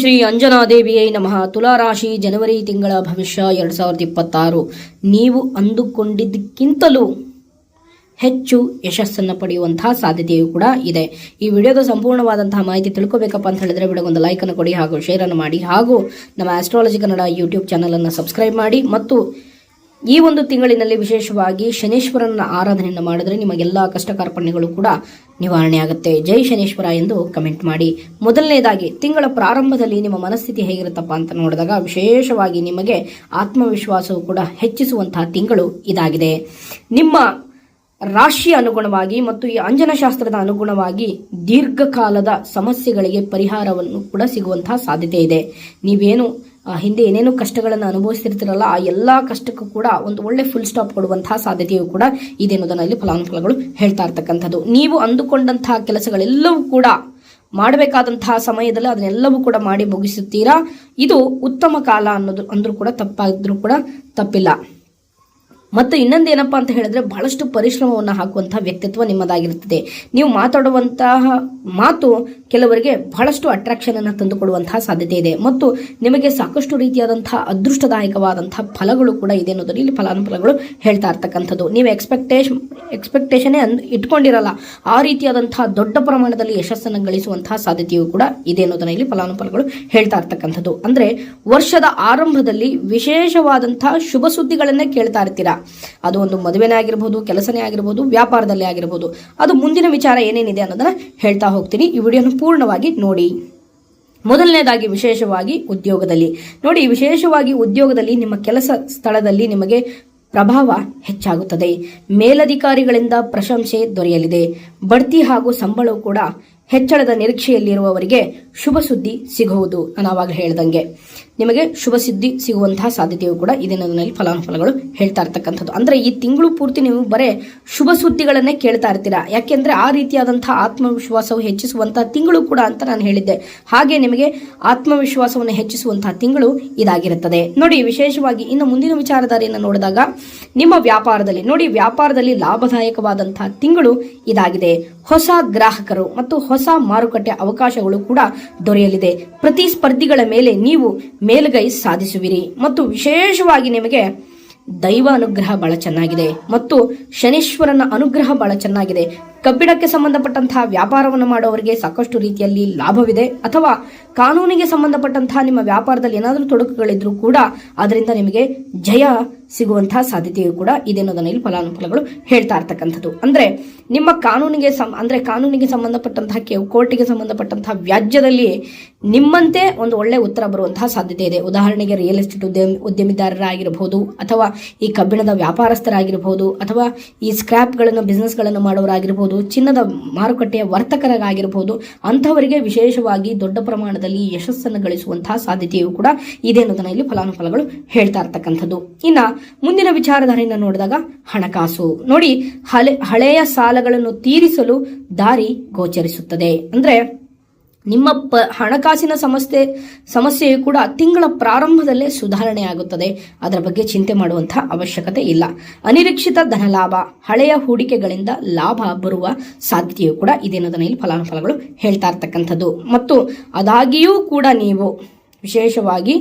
ಶ್ರೀ ಅಂಜನಾದೇವಿಯೇ ನಮಃ. ತುಲಾರಾಶಿ ಜನವರಿ ತಿಂಗಳ ಭವಿಷ್ಯ ಎರಡ್ ಸಾವಿರದ ಇಪ್ಪತ್ತಾರು. ನೀವು ಅಂದುಕೊಂಡಿದ್ದಕ್ಕಿಂತಲೂ ಹೆಚ್ಚು ಯಶಸ್ಸನ್ನು ಪಡೆಯುವಂತಹ ಸಾಧ್ಯತೆಯೂ ಕೂಡ ಇದೆ. ಈ ವಿಡಿಯೋದ ಸಂಪೂರ್ಣವಾದಂತಹ ಮಾಹಿತಿ ತಿಳ್ಕೋಬೇಕಪ್ಪ ಅಂತ ಹೇಳಿದ್ರೆ ವಿಡಿಯೋಗೊಂದು ಲೈಕನ್ನು ಕೊಡಿ ಹಾಗೂ ಶೇರ್ ಅನ್ನು ಮಾಡಿ ಹಾಗೂ ನಮ್ಮ ಆಸ್ಟ್ರಾಲಜಿ ಕನ್ನಡ ಯೂಟ್ಯೂಬ್ ಚಾನಲನ್ನು ಸಬ್ಸ್ಕ್ರೈಬ್ ಮಾಡಿ ಮತ್ತು ಈ ಒಂದು ತಿಂಗಳಿನಲ್ಲಿ ವಿಶೇಷವಾಗಿ ಶನೇಶ್ವರನ ಆರಾಧನೆಯನ್ನು ಮಾಡಿದ್ರೆ ನಿಮಗೆಲ್ಲ ಕಷ್ಟ ಕಾರ್ಪಣ್ಯಗಳು ಕೂಡ ನಿವಾರಣೆ ಆಗುತ್ತೆ ಜೈ ಶನೇಶ್ವರ ಎಂದು ಕಮೆಂಟ್ ಮಾಡಿ. ಮೊದಲನೇದಾಗಿ, ತಿಂಗಳ ಪ್ರಾರಂಭದಲ್ಲಿ ನಿಮ್ಮ ಮನಸ್ಥಿತಿ ಹೇಗಿರುತ್ತಪ್ಪ ಅಂತ ನೋಡಿದಾಗ ವಿಶೇಷವಾಗಿ ನಿಮಗೆ ಆತ್ಮವಿಶ್ವಾಸವು ಕೂಡ ಹೆಚ್ಚಿಸುವಂತಹ ತಿಂಗಳು ಇದಾಗಿದೆ. ನಿಮ್ಮ ರಾಶಿಯ ಅನುಗುಣವಾಗಿ ಮತ್ತು ಈ ಅಂಜನಶಾಸ್ತ್ರದ ಅನುಗುಣವಾಗಿ ದೀರ್ಘಕಾಲದ ಸಮಸ್ಯೆಗಳಿಗೆ ಪರಿಹಾರವನ್ನು ಕೂಡ ಸಿಗುವಂತಹ ಸಾಧ್ಯತೆ ಇದೆ. ನೀವೇನು ಹಿಂದೆ ಏನೇನು ಕಷ್ಟಗಳನ್ನು ಅನುಭವಿಸ್ತಿರ್ತಿರಲ್ಲ, ಆ ಎಲ್ಲ ಕಷ್ಟಕ್ಕೂ ಕೂಡ ಒಂದು ಒಳ್ಳೆ ಫುಲ್ ಸ್ಟಾಪ್ ಕೊಡುವಂತಹ ಸಾಧ್ಯತೆಯು ಕೂಡ ಇದೆ ಅನ್ನೋದನ್ನ ಫಲಾನುಫಲಗಳು ಹೇಳ್ತಾ ಇರ್ತಕ್ಕಂಥದ್ದು. ನೀವು ಅಂದುಕೊಂಡಂತಹ ಕೆಲಸಗಳೆಲ್ಲವೂ ಕೂಡ ಮಾಡಬೇಕಾದಂತಹ ಸಮಯದಲ್ಲಿ ಅದನ್ನೆಲ್ಲವೂ ಕೂಡ ಮಾಡಿ ಮುಗಿಸುತ್ತೀರಾ? ಇದು ಉತ್ತಮ ಕಾಲ ಅನ್ನೋದು ಅಂದ್ರೂ ಕೂಡ ತಪ್ಪಾದ್ರೂ ಕೂಡ ತಪ್ಪಿಲ್ಲ. ಮತ್ತು ಇನ್ನೊಂದೇನಪ್ಪ ಅಂತ ಹೇಳಿದ್ರೆ ಬಹಳಷ್ಟು ಪರಿಶ್ರಮವನ್ನು ಹಾಕುವಂತಹ ವ್ಯಕ್ತಿತ್ವ ನಿಮ್ಮದಾಗಿರುತ್ತದೆ. ನೀವು ಮಾತಾಡುವಂತಹ ಮಾತು ಕೆಲವರಿಗೆ ಬಹಳಷ್ಟು ಅಟ್ರಾಕ್ಷನ್ ಅನ್ನು ತಂದುಕೊಡುವಂತಹ ಸಾಧ್ಯತೆ ಇದೆ. ಮತ್ತು ನಿಮಗೆ ಸಾಕಷ್ಟು ರೀತಿಯಾದಂತಹ ಅದೃಷ್ಟದಾಯಕವಾದಂತಹ ಫಲಗಳು ಕೂಡ ಇದೆ ಅನ್ನೋದನ್ನು ಇಲ್ಲಿ ಫಲಾನುಫಲಗಳು ಹೇಳ್ತಾ ಇರ್ತಕ್ಕಂಥದ್ದು. ನೀವು ಎಕ್ಸ್ಪೆಕ್ಟೇಷನ್ ಎಕ್ಸ್ಪೆಕ್ಟೇಷನೇ ಅನ್ ಇಟ್ಕೊಂಡಿರಲ್ಲ, ಆ ರೀತಿಯಾದಂತಹ ದೊಡ್ಡ ಪ್ರಮಾಣದಲ್ಲಿ ಯಶಸ್ಸನ್ನು ಗಳಿಸುವಂತಹ ಸಾಧ್ಯತೆಯೂ ಕೂಡ ಇದೆ ಅನ್ನೋದನ್ನು ಇಲ್ಲಿ ಫಲಾನುಫಲಗಳು ಹೇಳ್ತಾ ಇರ್ತಕ್ಕಂಥದ್ದು. ಅಂದ್ರೆ ವರ್ಷದ ಆರಂಭದಲ್ಲಿ ವಿಶೇಷವಾದಂತಹ ಶುಭ ಸುದ್ದಿಗಳನ್ನೇ ಕೇಳ್ತಾ ಇರ್ತೀರಾ? ಅದು ಒಂದು ಮದುವೆನೇ ಆಗಿರ್ಬೋದು, ಕೆಲಸನೇ ಆಗಿರ್ಬೋದು, ವ್ಯಾಪಾರದಲ್ಲೇ ಆಗಿರ್ಬೋದು. ಅದು ಮುಂದಿನ ವಿಚಾರ ಏನೇನಿದೆ ಅನ್ನೋದನ್ನ ಹೇಳ್ತಾ ಹೋಗ್ತೀನಿ. ಈ ವಿಡಿಯೋನ ಪೂರ್ಣವಾಗಿ ನೋಡಿ. ಮೊದಲನೇದಾಗಿ ವಿಶೇಷವಾಗಿ ಉದ್ಯೋಗದಲ್ಲಿ. ನೋಡಿ ವಿಶೇಷವಾಗಿ ಉದ್ಯೋಗದಲ್ಲಿ ನಿಮ್ಮ ಕೆಲಸ ಸ್ಥಳದಲ್ಲಿ ನಿಮಗೆ ಪ್ರಭಾವ ಹೆಚ್ಚಾಗುತ್ತದೆ. ಮೇಲಧಿಕಾರಿಗಳಿಂದ ಪ್ರಶಂಸೆ ದೊರೆಯಲಿದೆ. ಬಡ್ತಿ ಹಾಗೂ ಸಂಬಳವು ಕೂಡ ಹೆಚ್ಚಳದ ನಿರೀಕ್ಷೆಯಲ್ಲಿರುವವರಿಗೆ ಶುಭ ಸುದ್ದಿ ಸಿಗುವುದು. ನಾನು ಅವಾಗ ಹೇಳ್ದಂಗೆ. ನಿಮಗೆ ಶುಭ ಸಿದ್ಧಿ ಸಿಗುವಂತಹ ಸಾಧ್ಯತೆಯು ಕೂಡ ಇದೆ ನನ್ನಲ್ಲಿ ಫಲಾನುಫಲಗಳು ಹೇಳ್ತಾ ಇರ್ತಕ್ಕಂಥದ್ದು. ಅಂದ್ರೆ ಈ ತಿಂಗಳು ಪೂರ್ತಿ ನೀವು ಬರೇ ಶುಭ ಸುದ್ದಿಗಳನ್ನೇ ಕೇಳ್ತಾ ಇರ್ತೀರಾ? ಯಾಕೆಂದ್ರೆ ಆ ರೀತಿಯಾದಂತಹ ಆತ್ಮವಿಶ್ವಾಸವು ಹೆಚ್ಚಿಸುವಂತಹ ತಿಂಗಳು ಕೂಡ ಅಂತ ನಾನು ಹೇಳಿದ್ದೆ. ಹಾಗೆ ನಿಮಗೆ ಆತ್ಮವಿಶ್ವಾಸವನ್ನು ಹೆಚ್ಚಿಸುವಂತಹ ತಿಂಗಳು ಇದಾಗಿರುತ್ತದೆ. ನೋಡಿ, ವಿಶೇಷವಾಗಿ ಇನ್ನು ಮುಂದಿನ ವಿಚಾರಧಾರೆಯನ್ನು ನೋಡಿದಾಗ ನಿಮ್ಮ ವ್ಯಾಪಾರದಲ್ಲಿ, ನೋಡಿ, ವ್ಯಾಪಾರದಲ್ಲಿ ಲಾಭದಾಯಕವಾದಂತಹ ತಿಂಗಳು ಇದಾಗಿದೆ. ಹೊಸ ಗ್ರಾಹಕರು ಮತ್ತು ಹೊಸ ಮಾರುಕಟ್ಟೆ ಅವಕಾಶಗಳು ಕೂಡ ದೊರೆಯಲಿದೆ. ಪ್ರತಿಸ್ಪರ್ಧಿಗಳ ಮೇಲೆ ನೀವು ಮೇಲುಗೈ ಸಾಧಿಸುವಿರಿ ಮತ್ತು ವಿಶೇಷವಾಗಿ ನಿಮಗೆ ದೈವ ಅನುಗ್ರಹ ಬಹಳ ಚೆನ್ನಾಗಿದೆ ಮತ್ತು ಶನೀಶ್ವರನ ಅನುಗ್ರಹ ಬಹಳ ಚೆನ್ನಾಗಿದೆ. ಕಬ್ಬಿಣಕ್ಕೆ ಸಂಬಂಧಪಟ್ಟಂತಹ ವ್ಯಾಪಾರವನ್ನು ಮಾಡುವವರಿಗೆ ಸಾಕಷ್ಟು ರೀತಿಯಲ್ಲಿ ಲಾಭವಿದೆ. ಅಥವಾ ಕಾನೂನಿಗೆ ಸಂಬಂಧಪಟ್ಟಂತಹ ನಿಮ್ಮ ವ್ಯಾಪಾರದಲ್ಲಿ ಏನಾದರೂ ತೊಡಕುಗಳಿದ್ರೂ ಕೂಡ ಅದರಿಂದ ನಿಮಗೆ ಜಯ ಸಿಗುವಂತಹ ಸಾಧ್ಯತೆಯು ಕೂಡ ಇದೆ ಅನ್ನೋದನ್ನ ಇಲ್ಲಿ ಫಲಾನುಫಲಗಳು ಹೇಳ್ತಾ ಇರ್ತಕ್ಕಂಥದ್ದು. ಅಂದ್ರೆ ನಿಮ್ಮ ಕಾನೂನಿಗೆ ಸಂ, ಅಂದ್ರೆ ಕಾನೂನಿಗೆ ಸಂಬಂಧಪಟ್ಟಂತಹ ಕೋರ್ಟಿಗೆ ಸಂಬಂಧಪಟ್ಟಂತಹ ವ್ಯಾಜ್ಯದಲ್ಲಿ ನಿಮ್ಮಂತೆ ಒಂದು ಒಳ್ಳೆ ಉತ್ತರ ಬರುವಂತಹ ಸಾಧ್ಯತೆ ಇದೆ. ಉದಾಹರಣೆಗೆ ರಿಯಲ್ ಎಸ್ಟೇಟ್ ಉದ್ಯಮ ಉದ್ಯಮಿದಾರರಾಗಿರಬಹುದು ಅಥವಾ ಈ ಕಬ್ಬಿಣದ ವ್ಯಾಪಾರಸ್ಥರಾಗಿರಬಹುದು ಅಥವಾ ಈ ಸ್ಕ್ರಾಪ್ಗಳನ್ನು ಬಿಸ್ನೆಸ್ಗಳನ್ನು ಮಾಡೋರಾಗಿರ್ಬೋದು ಚಿನ್ನದ ಮಾರುಕಟ್ಟೆಯ ವರ್ತಕರಾಗಿರ್ಬೋದು, ಅಂಥವರಿಗೆ ವಿಶೇಷವಾಗಿ ದೊಡ್ಡ ಪ್ರಮಾಣದಲ್ಲಿ ಯಶಸ್ಸನ್ನು ಗಳಿಸುವಂತಹ ಸಾಧ್ಯತೆಯೂ ಕೂಡ ಇದೆ ಅನ್ನೋದನ್ನ ಇಲ್ಲಿ ಫಲಾನುಫಲಗಳು ಹೇಳ್ತಾ ಇರ್ತಕ್ಕಂಥದ್ದು. ಇನ್ನ ಮುಂದಿನ ವಿಚಾರಧಾರೆಯನ್ನು ನೋಡಿದಾಗ ಹಣಕಾಸು. ನೋಡಿ, ಹಳೆ, ಹಳೆಯ ಸಾಲಗಳನ್ನು ತೀರಿಸಲು ದಾರಿ ಗೋಚರಿಸುತ್ತದೆ. ಅಂದ್ರೆ ನಿಮ್ಮ ಪ, ಹಣಕಾಸಿನ ಸಮಸ್ಯೆ ಸಮಸ್ಯೆಯು ಕೂಡ ತಿಂಗಳ ಪ್ರಾರಂಭದಲ್ಲೇ ಸುಧಾರಣೆ ಆಗುತ್ತದೆ ಅದರ ಬಗ್ಗೆ ಚಿಂತೆ ಮಾಡುವಂತಹ ಅವಶ್ಯಕತೆ ಇಲ್ಲ. ಅನಿರೀಕ್ಷಿತ ಧನಲಾಭ, ಹಳೆಯ ಹೂಡಿಕೆಗಳಿಂದ ಲಾಭ ಬರುವ ಸಾಧ್ಯತೆಯು ಕೂಡ ಇದೆ ಅನ್ನೋದನ್ನ ಇಲ್ಲಿ ಫಲಾನುಫಲಗಳು ಹೇಳ್ತಾ ಇರ್ತಕ್ಕಂಥದ್ದು. ಮತ್ತು ಅದಾಗಿಯೂ ಕೂಡ ನೀವು ವಿಶೇಷವಾಗಿ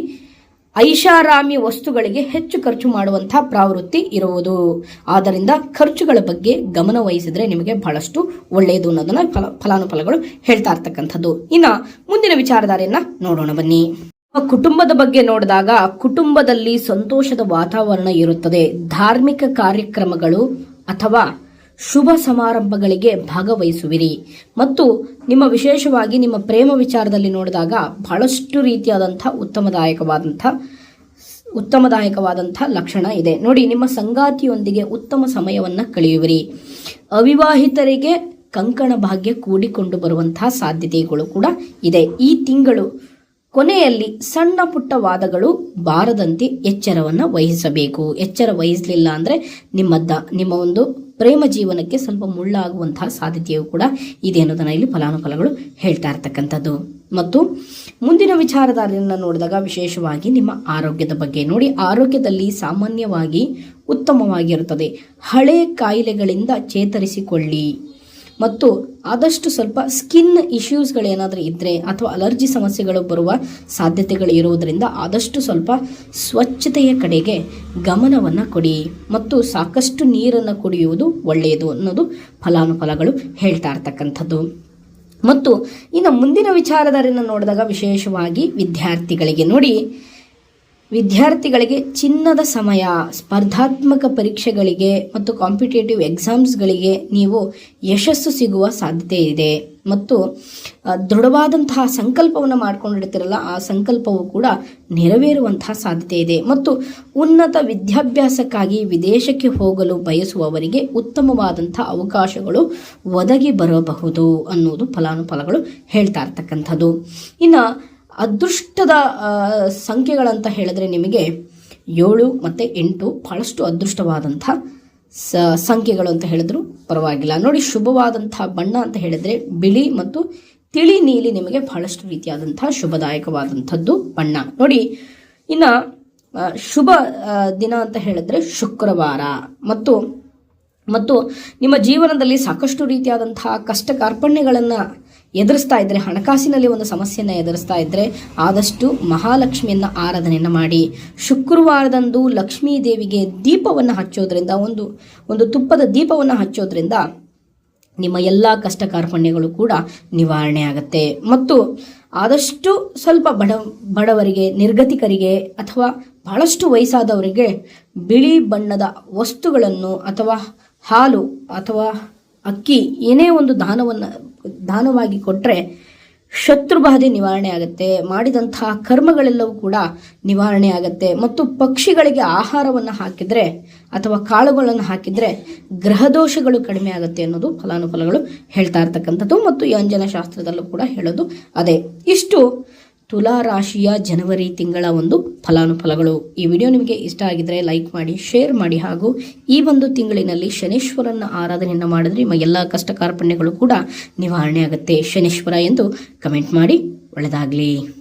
ಐಷಾರಾಮಿ ವಸ್ತುಗಳಿಗೆ ಹೆಚ್ಚು ಖರ್ಚು ಮಾಡುವಂತಹ ಪ್ರವೃತ್ತಿ ಇರುವುದು. ಆದ್ದರಿಂದ ಖರ್ಚುಗಳ ಬಗ್ಗೆ ಗಮನ ವಹಿಸಿದ್ರೆ ನಿಮಗೆ ಬಹಳಷ್ಟು ಒಳ್ಳೆಯದು ಅನ್ನೋದನ್ನ ಫಲ ಫಲಾನುಫಲಗಳು ಹೇಳ್ತಾ ಇರ್ತಕ್ಕಂಥದ್ದು. ಇನ್ನ ಮುಂದಿನ ವಿಚಾರಧಾರೆಯನ್ನ ನೋಡೋಣ ಬನ್ನಿ. ಕುಟುಂಬದ ಬಗ್ಗೆ ನೋಡಿದಾಗ ಕುಟುಂಬದಲ್ಲಿ ಸಂತೋಷದ ವಾತಾವರಣ ಇರುತ್ತದೆ. ಧಾರ್ಮಿಕ ಕಾರ್ಯಕ್ರಮಗಳು ಅಥವಾ ಶುಭ ಸಮಾರಂಭಗಳಿಗೆ ಭಾಗವಹಿಸುವಿರಿ. ಮತ್ತು ನಿಮ್ಮ ವಿಶೇಷವಾಗಿ ನಿಮ್ಮ ಪ್ರೇಮ ವಿಚಾರದಲ್ಲಿ ನೋಡಿದಾಗ ಬಹಳಷ್ಟು ರೀತಿಯಾದಂಥ ಉತ್ತಮದಾಯಕವಾದಂಥ ಉತ್ತಮದಾಯಕವಾದಂಥ ಲಕ್ಷಣ ಇದೆ. ನೋಡಿ, ನಿಮ್ಮ ಸಂಗಾತಿಯೊಂದಿಗೆ ಉತ್ತಮ ಸಮಯವನ್ನು ಕಳೆಯುವಿರಿ. ಅವಿವಾಹಿತರಿಗೆ ಕಂಕಣ ಭಾಗ್ಯ ಕೂಡಿಕೊಂಡು ಬರುವಂತಹ ಸಾಧ್ಯತೆಗಳು ಕೂಡ ಇದೆ. ಈ ತಿಂಗಳು ಕೊನೆಯಲ್ಲಿ ಸಣ್ಣ ಪುಟ್ಟ ವಾದಗಳು ಬಾರದಂತೆ ಎಚ್ಚರವನ್ನು ವಹಿಸಬೇಕು. ಎಚ್ಚರ ವಹಿಸಲಿಲ್ಲ ಅಂದರೆ ನಿಮ್ಮದ್ದ, ನಿಮ್ಮ ಒಂದು ಪ್ರೇಮ ಜೀವನಕ್ಕೆ ಸ್ವಲ್ಪ ಮುಳ್ಳಾಗುವಂತಹ ಸಾಧ್ಯತೆಯೂ ಕೂಡ ಇದೆ ಅನ್ನೋದನ್ನ ಇಲ್ಲಿ ಫಲಾನುಫಲಗಳು ಹೇಳ್ತಾ ಇರ್ತಕ್ಕಂಥದ್ದು. ಮತ್ತು ಮುಂದಿನ ವಿಚಾರಧಾರೆಯನ್ನು ನೋಡಿದಾಗ ವಿಶೇಷವಾಗಿ ನಿಮ್ಮ ಆರೋಗ್ಯದ ಬಗ್ಗೆ ನೋಡಿ. ಆರೋಗ್ಯದಲ್ಲಿ ಸಾಮಾನ್ಯವಾಗಿ ಉತ್ತಮವಾಗಿರುತ್ತದೆ. ಹಳೆ ಕಾಯಿಲೆಗಳಿಂದ ಚೇತರಿಸಿಕೊಳ್ಳಿ. ಮತ್ತು ಆದಷ್ಟು ಸ್ವಲ್ಪ ಸ್ಕಿನ್ ಇಶ್ಯೂಸ್ಗಳೇನಾದರೂ ಇದ್ದರೆ ಅಥವಾ ಅಲರ್ಜಿ ಸಮಸ್ಯೆಗಳು ಬರುವ ಸಾಧ್ಯತೆಗಳು ಇರುವುದರಿಂದ ಆದಷ್ಟು ಸ್ವಲ್ಪ ಸ್ವಚ್ಛತೆಯ ಕಡೆಗೆ ಗಮನವನ್ನು ಕೊಡಿ ಮತ್ತು ಸಾಕಷ್ಟು ನೀರನ್ನು ಕುಡಿಯುವುದು ಒಳ್ಳೆಯದು ಅನ್ನೋದು ಫಲಾನುಫಲಗಳು ಹೇಳ್ತಾ ಇರ್ತಕ್ಕಂಥದ್ದು. ಮತ್ತು ಇನ್ನು ಮುಂದಿನ ವಿಚಾರಧಾರೆಯನ್ನು ನೋಡಿದಾಗ ವಿಶೇಷವಾಗಿ ವಿದ್ಯಾರ್ಥಿಗಳಿಗೆ ನೋಡಿ ವಿದ್ಯಾರ್ಥಿಗಳಿಗೆ ಚಿನ್ನದ ಸಮಯ, ಸ್ಪರ್ಧಾತ್ಮಕ ಪರೀಕ್ಷೆಗಳಿಗೆ ಮತ್ತು ಕಾಂಪಿಟೇಟಿವ್ ಎಕ್ಸಾಮ್ಸ್ಗಳಿಗೆ ನೀವು ಯಶಸ್ಸು ಸಿಗುವ ಸಾಧ್ಯತೆ ಇದೆ. ಮತ್ತು ದೃಢವಾದಂತಹ ಸಂಕಲ್ಪವನ್ನು ಮಾಡ್ಕೊಂಡಿರ್ತೀರಲ್ಲ, ಆ ಸಂಕಲ್ಪವು ಕೂಡ ನೆರವೇರುವಂತಹ ಸಾಧ್ಯತೆ ಇದೆ. ಮತ್ತು, ಉನ್ನತ ವಿದ್ಯಾಭ್ಯಾಸಕ್ಕಾಗಿ ವಿದೇಶಕ್ಕೆ ಹೋಗಲು ಬಯಸುವವರಿಗೆ ಉತ್ತಮವಾದಂಥ ಅವಕಾಶಗಳು ಒದಗಿ ಬರಬಹುದು ಅನ್ನೋದು ಫಲಾನುಫಲಗಳು ಹೇಳ್ತಾ ಇರ್ತಕ್ಕಂಥದ್ದು. ಇನ್ನು ಅದೃಷ್ಟದ ಸಂಖ್ಯೆಗಳಂತ ಹೇಳಿದ್ರೆ ನಿಮಗೆ ಏಳು ಮತ್ತು ಎಂಟು ಬಹಳಷ್ಟು ಅದೃಷ್ಟವಾದಂಥ ಸಂಖ್ಯೆಗಳು ಅಂತ ಹೇಳಿದ್ರು ಪರವಾಗಿಲ್ಲ. ನೋಡಿ, ಶುಭವಾದಂಥ ಬಣ್ಣ ಅಂತ ಹೇಳಿದ್ರೆ ಬಿಳಿ ಮತ್ತು ತಿಳಿ ನೀಲಿ ನಿಮಗೆ ಬಹಳಷ್ಟು ರೀತಿಯಾದಂಥ ಶುಭದಾಯಕವಾದಂಥದ್ದು ಬಣ್ಣ. ನೋಡಿ, ಇನ್ನು ಶುಭ ದಿನ ಅಂತ ಹೇಳಿದ್ರೆ ಶುಕ್ರವಾರ. ಮತ್ತು ಮತ್ತು ನಿಮ್ಮ ಜೀವನದಲ್ಲಿ ಸಾಕಷ್ಟು ರೀತಿಯಾದಂತಹ ಕಷ್ಟ ಕಾರ್ಪಣ್ಯಗಳನ್ನು ಎದುರಿಸ್ತಾ ಇದ್ದರೆ ಹಣಕಾಸಿನಲ್ಲಿ ಒಂದು ಸಮಸ್ಯೆಯನ್ನು ಎದುರಿಸ್ತಾ ಇದ್ದರೆ ಆದಷ್ಟು ಮಹಾಲಕ್ಷ್ಮಿಯನ್ನು ಆರಾಧನೆಯನ್ನು ಮಾಡಿ. ಶುಕ್ರವಾರದಂದು ಲಕ್ಷ್ಮೀ ದೇವಿಗೆ ದೀಪವನ್ನು ಹಚ್ಚೋದ್ರಿಂದ, ಒಂದು ಒಂದು ತುಪ್ಪದ ದೀಪವನ್ನು ಹಚ್ಚೋದ್ರಿಂದ ನಿಮ್ಮ ಎಲ್ಲ ಕಷ್ಟ ಕಾರ್ಪಣ್ಯಗಳು ಕೂಡ ನಿವಾರಣೆ ಆಗುತ್ತೆ. ಮತ್ತು ಆದಷ್ಟು ಸ್ವಲ್ಪ ಬಡ, ಬಡವರಿಗೆ, ನಿರ್ಗತಿಕರಿಗೆ ಅಥವಾ ಬಹಳಷ್ಟು ವಯಸ್ಸಾದವರಿಗೆ ಬಿಳಿ ಬಣ್ಣದ ವಸ್ತುಗಳನ್ನು ಅಥವಾ ಹಾಲು ಅಥವಾ ಅಕ್ಕಿ, ಏನೇ ಒಂದು ದಾನವನ್ನು ದಾನವಾಗಿ ಕೊಟ್ಟರೆ ಶತ್ರುಬಾಧೆ ನಿವಾರಣೆ ಆಗುತ್ತೆ. ಮಾಡಿದಂತಹ ಕರ್ಮಗಳೆಲ್ಲವೂ ಕೂಡ ನಿವಾರಣೆ ಆಗುತ್ತೆ. ಮತ್ತು ಪಕ್ಷಿಗಳಿಗೆ ಆಹಾರವನ್ನು ಹಾಕಿದರೆ ಅಥವಾ ಕಾಳುಗಳನ್ನು ಹಾಕಿದರೆ ಗ್ರಹದೋಷಗಳು ಕಡಿಮೆ ಆಗುತ್ತೆ ಅನ್ನೋದು ಫಲಾನುಫಲಗಳು ಹೇಳ್ತಾ ಇರ್ತಕ್ಕಂಥದ್ದು. ಮತ್ತು ಈ ಅಂಜನ ಶಾಸ್ತ್ರದಲ್ಲೂ ಕೂಡ ಹೇಳೋದು ಅದೇ. ಇಷ್ಟು ತುಲಾ ರಾಶಿಯ ಜನವರಿ ತಿಂಗಳ ಒಂದು ಫಲಾನುಫಲಗಳು. ಈ ವಿಡಿಯೋ ನಿಮಗೆ ಇಷ್ಟ ಆಗಿದ್ರೆ ಲೈಕ್ ಮಾಡಿ, ಶೇರ್ ಮಾಡಿ ಹಾಗೂ ಈ ಒಂದು ತಿಂಗಳಿನಲ್ಲಿ ಶನೇಶ್ವರನ ಆರಾಧನೆಯನ್ನು ಮಾಡಿದ್ರೆ ನಿಮ್ಮ ಎಲ್ಲ ಕಷ್ಟ ಕಾರ್ಪಣ್ಯಗಳು ಕೂಡ ನಿವಾರಣೆ ಆಗುತ್ತೆ. ಶನೇಶ್ವರ ಎಂದು ಕಮೆಂಟ್ ಮಾಡಿ ಒಳ್ಳೆಯದಾಗಲಿ